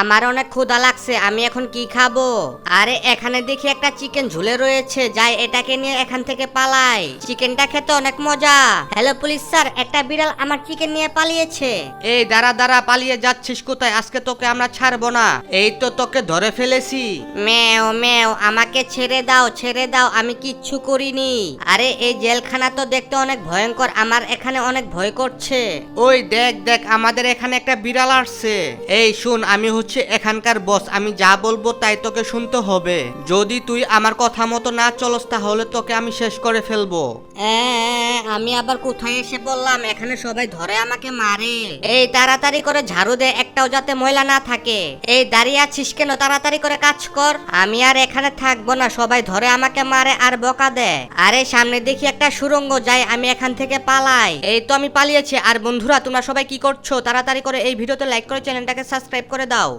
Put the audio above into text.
আমার অনেক ক্ষুধা লাগছে আমি এখন কি খাব? আরে এখানে দেখি একটা চিকেন ঝুলে রয়েছে যাই এটাকে নিয়ে এখান থেকে পালাই। চিকেনটা খেতে অনেক মজা। হ্যালো পুলিশ স্যার একটা বিড়াল আমার চিকেন নিয়ে পালিয়েছে। এই দাঁড়া দাঁড়া পালিয়ে যাচ্ছিস কোথায়? আজকে তোকে আমরা ছাড়বো না। এই তো তোকে ধরে ফেলেছি। মেও মেও আমাকে ছেড়ে দাও ছেড়ে দাও আমি কিচ্ছু করিনি। আরে এই জেলখানা তো দেখতে অনেক ভয়ঙ্কর আমার এখানে অনেক ভয় করছে। ওই দেখ দেখ আমাদের এখানে একটা বিড়াল আসছে। এই শুন আমি হচ্ছে এখানকার বস আমি যা বলব তাই তোকে শুনতে হবে। যদি তুই আমার কথা মতো না চলস তাহলে তোকে আমি শেষ করে ফেলব। আমি আবার কোথায় এসে বললাম এখানে সবাই ধরে আমাকে মারে। এই তাড়াতাড়ি করে ঝাড়ু দে একটাও যাতে ময়লা না থাকে। এই দাঁড়িয়ে আছিস কেন? তাড়াতাড়ি করে কাজ কর। আমি আর এখানে থাকব না সবাই ধরে আমাকে মারে আর বকা দেয় আরে সামনে দেখি একটা সুরঙ্গ যাই আমি এখান থেকে পালাই। এই তো আমি পালিয়েছি। আর বন্ধুরা তোমরা সবাই কি করছ? তাড়াতাড়ি করে এই ভিডিওতে লাইক করে চ্যানেলটাকে সাবস্ক্রাইব করে দাও।